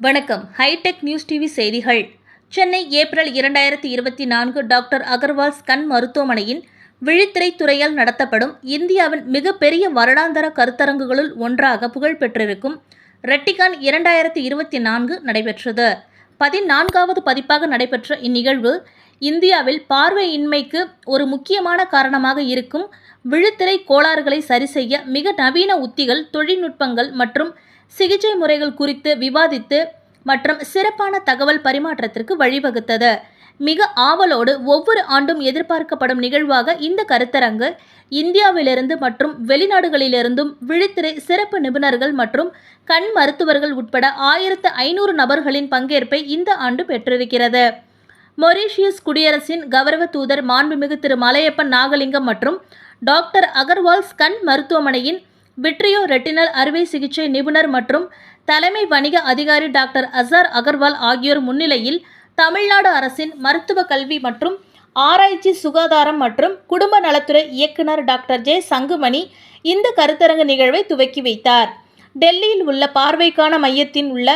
வணக்கம். Hitech news TV செய்திகள். Chennai April இரண்டாயிரத்தி இருபத்தி நான்கு டாக்டர் அகர்வால்ஸ் கண் மருத்துவமனையின் விழித்திரை துறையால் நடத்தப்படும் இந்தியாவின் மிகப்பெரிய வருடாந்தர கருத்தரங்குகளுள் ஒன்றாக புகழ் பெற்றிருக்கும் ரெட்டிகான் இரண்டாயிரத்தி இருபத்தி நான்கு நடைபெற்றது. பதினான்காவது பதிப்பாக நடைபெற்ற இந்நிகழ்வு இந்தியாவில் பார்வையின்மைக்கு ஒரு முக்கியமான காரணமாக இருக்கும் விழுத்திரை கோளாறுகளை சரிசெய்ய மிக நவீன உத்திகள் தொழில்நுட்பங்கள் மற்றும் சிகிச்சை முறைகள் குறித்து விவாதித்து மற்றும் சிறப்பான தகவல் பரிமாற்றத்திற்கு வழிவகுத்தது. மிக ஆவலோடு ஒவ்வொரு ஆண்டும் எதிர்பார்க்கப்படும் நிகழ்வாக இந்த கருத்தரங்கு இந்தியாவிலிருந்து மற்றும் வெளிநாடுகளிலிருந்தும் விழித்திரை சிறப்பு நிபுணர்கள் மற்றும் கண் மருத்துவர்கள் உட்பட ஆயிரத்து ஐநூறு நபர்களின் பங்கேற்பை இந்த ஆண்டு பெற்றிருக்கிறது. மொரீஷியஸ் குடியரசின் கௌரவ தூதர் மாண்புமிகு திரு. மலையப்பன் நாகலிங்கம் மற்றும் டாக்டர் அகர்வால்ஸ் கண் மருத்துவமனையின் விட்ரியோ ரெட்டினல் அறுவை சிகிச்சை நிபுணர் மற்றும் தலைமை வணிக அதிகாரி டாக்டர் அசார் அகர்வால் ஆகியோர் முன்னிலையில் தமிழ்நாடு அரசின் மருத்துவ கல்வி மற்றும் ஆராய்ச்சி சுகாதாரம் மற்றும் குடும்ப நலத்துறை இயக்குனர் டாக்டர் ஜே. சங்குமணி இந்த கருத்தரங்கு நிகழ்வை துவக்கி வைத்தார். டெல்லியில் உள்ள பார்வைக்கான மையத்தின் உள்ள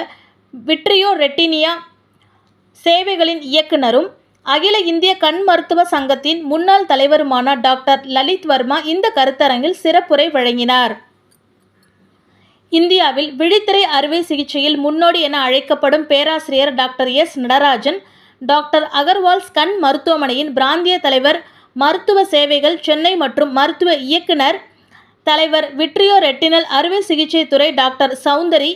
விட்ரியோ ரெட்டினியா சேவைகளின் இயக்குனரும் அகில இந்திய கண் மருத்துவ சங்கத்தின் முன்னாள் தலைவருமான டாக்டர் லலித் வர்மா இந்த கருத்தரங்கில் சிறப்புரை வழங்கினார். இந்தியாவில் விழித்திரை அறுவை சிகிச்சையில் முன்னோடி என அழைக்கப்படும் பேராசிரியர் doctor S. Natarajan doctor Agarwals கண் மருத்துவமனையின் பிராந்திய தலைவர் மருத்துவ சேவைகள் சென்னை மற்றும் மருத்துவ இயக்குனர் தலைவர் விட்ரியோ ரெட்டினல் அறுவை சிகிச்சை துறை டாக்டர் சௌந்தரி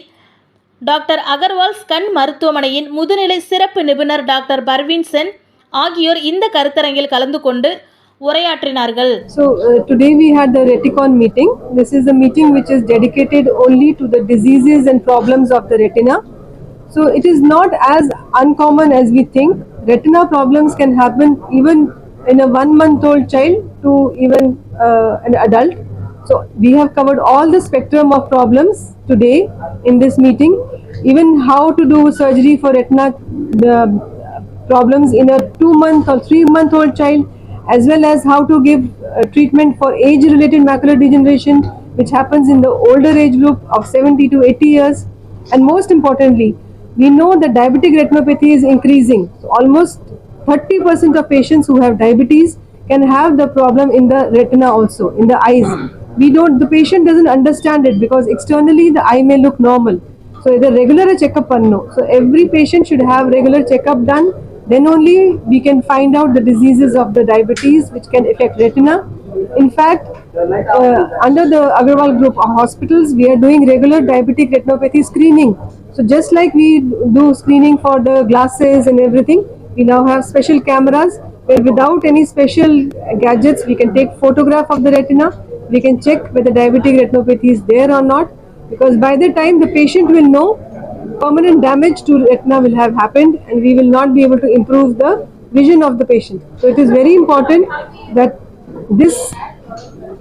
டாக்டர் அகர்வால்ஸ் கண் மருத்துவமனையின் முதுநிலை சிறப்பு நிபுணர் டாக்டர் பர்வீன் சென் ஆகியோர் இந்த கருத்தரங்கில் கலந்து கொண்டு உரையாற்றினார்கள் So uh, today we had the Reticon meeting. This is a meeting which is dedicated only to the diseases and problems of the retina. So it is not as uncommon as we think. Retina problems can happen even in a one month old child to even uh, an adult. So we have covered all the spectrum of problems today in this meeting. Even how to do surgery for retina the problems in a two month or three month old child as well as how to give uh, treatment for age related macular degeneration which happens in the older age group of 70 to 80 years. And most importantly we know that diabetic retinopathy is increasing. So almost 30% of patients who have diabetes can have the problem in the retina also in the eyes. We don't the patient doesn't understand it because externally the eye may look normal. So the regular checkup so every patient should have regular checkup done then only we can find out the diseases of the diabetes which can affect retina. In fact uh, under the agarwal group of hospitals we are doing regular diabetic retinopathy screening. So just like we do screening for the glasses and everything we now have special cameras where without any special gadgets we can take photograph of the retina. We can check whether diabetic retinopathy is there or not because by the time the patient will know permanent damage to retina will have happened and we will not be able to improve the vision of the patient. So it is very important that this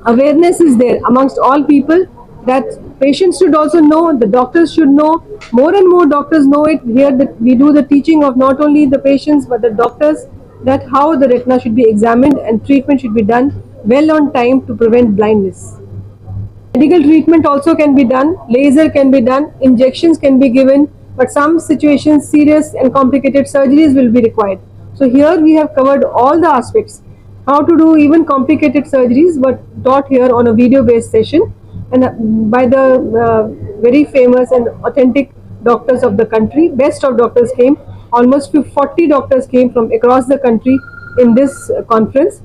awareness is there amongst all people that patients should also know the doctors should know more and more doctors know it. Here that we do the teaching of not only the patients but the doctors that how the retina should be examined and treatment should be done well on time to prevent blindness medical treatment also can be done. Laser can be done. Injections can be given. But some situations serious and complicated surgeries will be required. So here we have covered all the aspects. How to do even complicated surgeries but taught here on a video based session. And uh, by the uh, very famous and authentic doctors of the country best of doctors came. Almost 40 doctors came from across the country in this uh, conference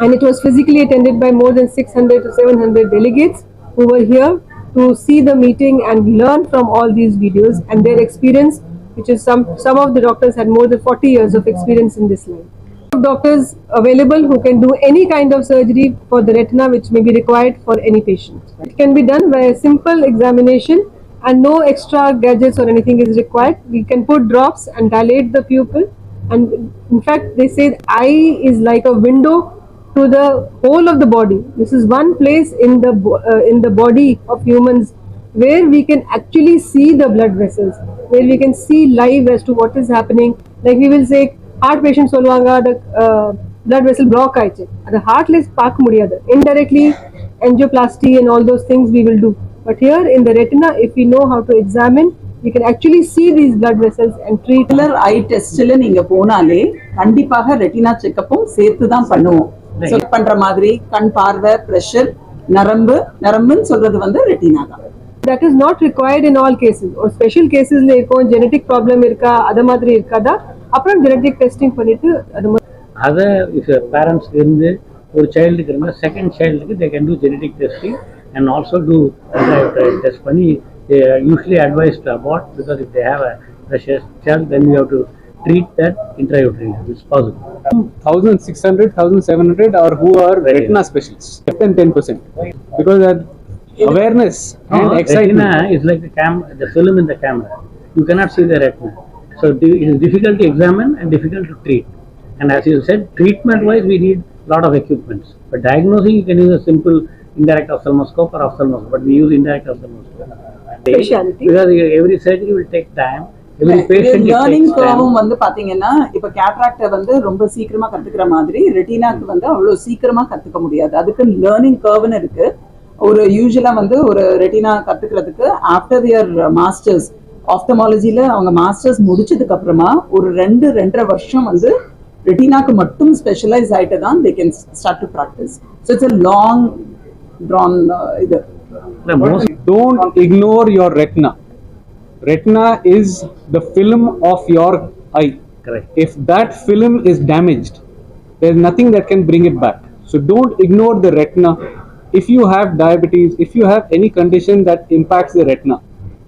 and it was physically attended by more than 600 to 700 delegates who were here to see the meeting and learn from all these videos and their experience which is some some of the doctors had more than 40 years of experience in this line. Doctors available who can do any kind of surgery for the retina which may be required for any patient. It can be done by a simple examination and no extra gadgets or anything is required. We can put drops and dilate the pupil. And in fact they say the eye is like a window to the whole of the body. This is one place in the bo- uh, in the body of humans where we can actually see the blood vessels, where we can see live as to what is happening. Like we will say, heart patient சொல்லுவாங்க the uh, blood vessel block ஆயிடுச்சு அது ஹார்ட்ல பார்க்க முடியாது indirectly angioplasty and all those things we will do. But here in the retina, if we know how to examine, we can actually see these blood vessels and treat. Regular ஐ டெஸ்ட்ல நீங்க போனாலே கண்டிப்பாக retina செக்கப்பும் சேர்த்து தான் பண்ணுவோம் check பண்ற மாதிரி கண் பார்வை பிரஷர் நரம்பு நரம்புன்னு சொல்றது வந்து ரெட்டினா தான். That is not required in all cases. ஒரு ஸ்பெஷல் கேசஸ்ல இருக்கும் ஜெனடிக் ப்ராப்ளம் இருக்கா அது மாதிரி இருக்காதா? அப்புறம் ஜெனடிக் டெஸ்டிங் பண்ணிட்டு அது அதை இஃப் பேரண்ட்ஸ்க்கு இருந்து ஒரு சைல்டுக்கு இருந்தால் second சைல்டுக்கு they can do genetic testing and also do test பண்ணி usually advise to about because if they have a pressure child then you have to treat that intrauterine. if it's possible. 1600, um, 1700 or who are Retina. specialists, less than 10%. Because that awareness and excitement. retina is like the cam, the film in the camera. You cannot see the retina. So it is difficult to examine and difficult to treat. And as you said, treatment wise, we need lot of equipments. But diagnosing, you can use a simple indirect ophthalmoscope or ophthalmoscope, but we use indirect ophthalmoscope. Specialty. Because every surgery will take time learning. கர்வும் வந்து பாத்தீங்கன்னா இப்ப கேட்ராக்ட வந்து ரொம்ப சீக்கிரமா கத்துக்கிற மாதிரி ரெட்டினாக்கு வந்து அவ்வளவு சீக்கிரமா கத்துக்க முடியாது. அதுக்கு லேர்னிங் கர்வ்னு இருக்கு. ஒரு யூஸ்வலா வந்து ஒரு ரெட்டினா கத்துக்கிறதுக்கு ஆஃப்டர் தியர் மாஸ்டர்ஸ் ஆப்தமாலஜில அவங்க மாஸ்டர்ஸ் முடிச்சதுக்கு அப்புறமா ஒரு ரெண்டு ரெண்டரை வருஷம் வந்து ரெட்டினாக்கு மட்டும் ஸ்பெஷலைஸ் ஆயிட்டு தான் they can start to practise so it's a long drawn இது. Most Don't ignore your retina. Is the film of your eye. correct If that film is damaged, there's nothing that can bring it back. So don't ignore the retina. If you have diabetes, if you have any condition that impacts the retina,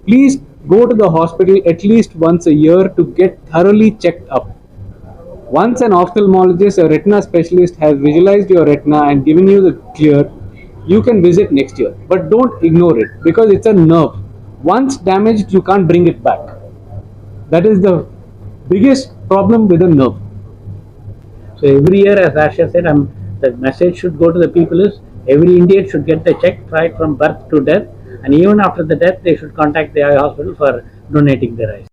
please go to the hospital at least once a year to get thoroughly checked up. Once an ophthalmologist or retina specialist has visualized your retina and given you the clear, you can visit next year. But don't ignore it because it's a nerve. Once damaged, you can't bring it back. That is the biggest problem with a nerve. So every year, as Asha said, um, the message should go to the people is every Indian should get the check right from birth to death, and even after the death, they should contact the eye hospital for donating their eyes.